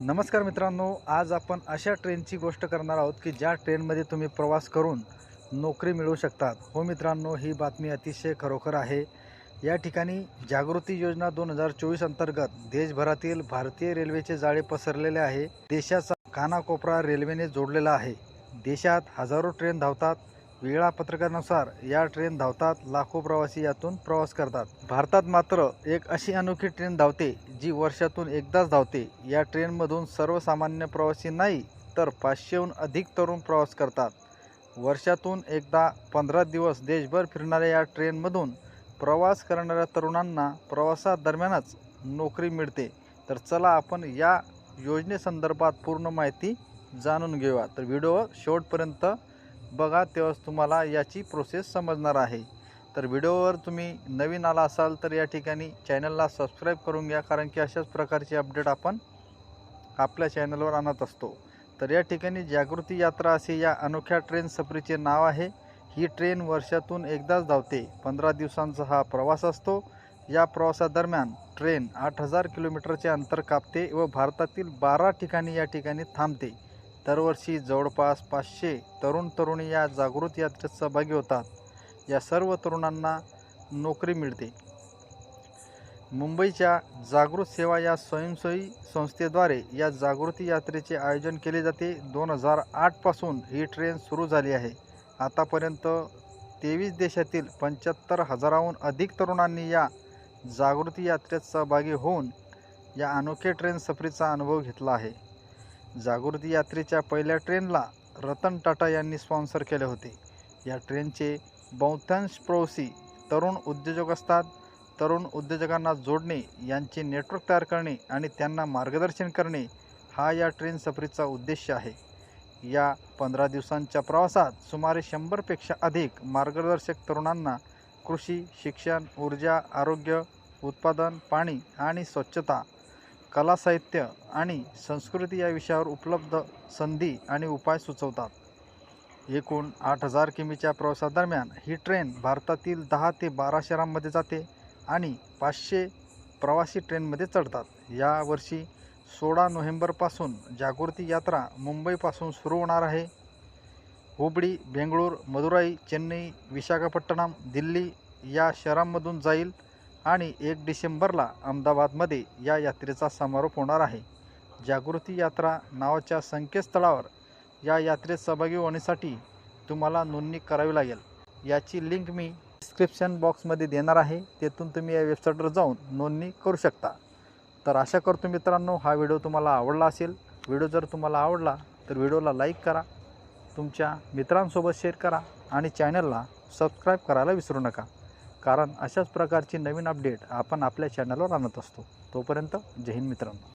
नमस्कार मित्रांनो आज आपण अशा ट्रेनची गोष्ट करणार आहोत की ज्या ट्रेनमध्ये तुम्ही प्रवास करून नोकरी मिळवू शकतात. हो मित्रांनो ही बातमी अतिशय खरोखर आहे. या ठिकाणी जागृती योजना दोन हजार चोवीस अंतर्गत देशभरातील भारतीय रेल्वेचे जाळे पसरलेले आहे. देशाचा कानाकोपरा रेल्वेने जोडलेला आहे. देशात हजारो ट्रेन धावतात. वेळापत्रकानुसार या ट्रेन धावतात लाखो प्रवासी यातून प्रवास करतात. भारतात मात्र एक अशी अनोखी ट्रेन धावते जी वर्षातून एकदाच धावते. या ट्रेनमधून सर्वसामान्य प्रवासी नाही तर पाचशेहून अधिक तरुण प्रवास करतात. वर्षातून एकदा पंधरा दिवस देशभर फिरणाऱ्या या ट्रेनमधून प्रवास करणाऱ्या तरुणांना प्रवासादरम्यानच नोकरी मिळते. तर चला आपण या योजनेसंदर्भात पूर्ण माहिती जाणून घेऊया. तर व्हिडिओ शेवटपर्यंत बघा तेव्हाच तुम्हाला याची प्रोसेस समजणार आहे. तर व्हिडिओवर तुम्ही नवीन आला असाल तर या ठिकाणी चॅनलला सबस्क्राईब करून घ्या कारण की अशाच प्रकारची अपडेट आपण आपल्या चॅनलवर आणत असतो. तर या ठिकाणी जागृती यात्रा असे या अनोख्या ट्रेन सफरीचे नाव आहे. ही ट्रेन वर्षातून एकदाच धावते. पंधरा दिवसांचा हा प्रवास असतो. या प्रवासादरम्यान ट्रेन आठ हजार किलोमीटरचे अंतर कापते व भारतातील बारा ठिकाणी या ठिकाणी थांबते. दरवर्षी जवळपास पाचशे तरुण तरुणी या जागृत यात्रेत सहभागी होतात. या सर्व तरुणांना नोकरी मिळते. मुंबईच्या जागृत सेवा या स्वयंसेवी संस्थेद्वारे या जागृती यात्रेचे आयोजन केले जाते. दोन हजार आठपासून ही ट्रेन सुरू झाली आहे. आतापर्यंत तेवीस देशातील पंच्याहत्तर हजाराहून अधिक तरुणांनी या जागृती यात्रेत सहभागी होऊन या अनोख्या ट्रेन सफरीचा अनुभव घेतला आहे. जागृती यात्रेच्या पहिल्या ट्रेनला रतन टाटा यांनी स्पॉन्सर केले होते. या ट्रेनचे बहुतांश प्रवासी तरुण उद्योजक असतात. तरुण उद्योजकांना जोडणे यांचे नेटवर्क तयार करणे आणि त्यांना मार्गदर्शन करणे हा या ट्रेन सफरीचा उद्देश आहे. या पंधरा दिवसांच्या प्रवासात सुमारे शंभरपेक्षा अधिक मार्गदर्शक तरुणांना कृषी शिक्षण ऊर्जा आरोग्य उत्पादन पाणी आणि स्वच्छता कला साहित्य आणि संस्कृती या विषयावर उपलब्ध संधी आणि उपाय सुचवतात. एकूण आठ हजार किमीच्या प्रवासादरम्यान ही ट्रेन भारतातील दहा ते बारा शहरांमध्ये जाते आणि पाचशे प्रवासी ट्रेनमध्ये चढतात. यावर्षी सोळा नोव्हेंबरपासून जागृती यात्रा मुंबईपासून सुरू होणार आहे. हुबळी बेंगळूर मदुराई चेन्नई विशाखापट्टणम दिल्ली या शहरांमधून जाईल. आणि एक डिसेंबरला अहमदाबादमध्ये या यात्रेचा समारोप होणार आहे. जागृती यात्रा नावाच्या संकेतस्थळावर या यात्रेत सहभागी होण्यासाठी तुम्हाला नोंदणी करावी लागेल. याची लिंक मी डिस्क्रिप्शन बॉक्समध्ये देणार आहे. तेथून तुम्ही या वेबसाईटवर जाऊन नोंदणी करू शकता. तर आशा करतो मित्रांनो हा व्हिडिओ तुम्हाला आवडला असेल. व्हिडिओ जर तुम्हाला आवडला तर व्हिडिओला लाईक करा. तुमच्या मित्रांसोबत शेअर करा आणि चॅनलला सबस्क्राईब करायला विसरू नका. कारण अशाच प्रकारची नवीन अपडेट आपण आपल्या चॅनलवर आणत असतो. तोपर्यंत जय हिंद मित्रांनो.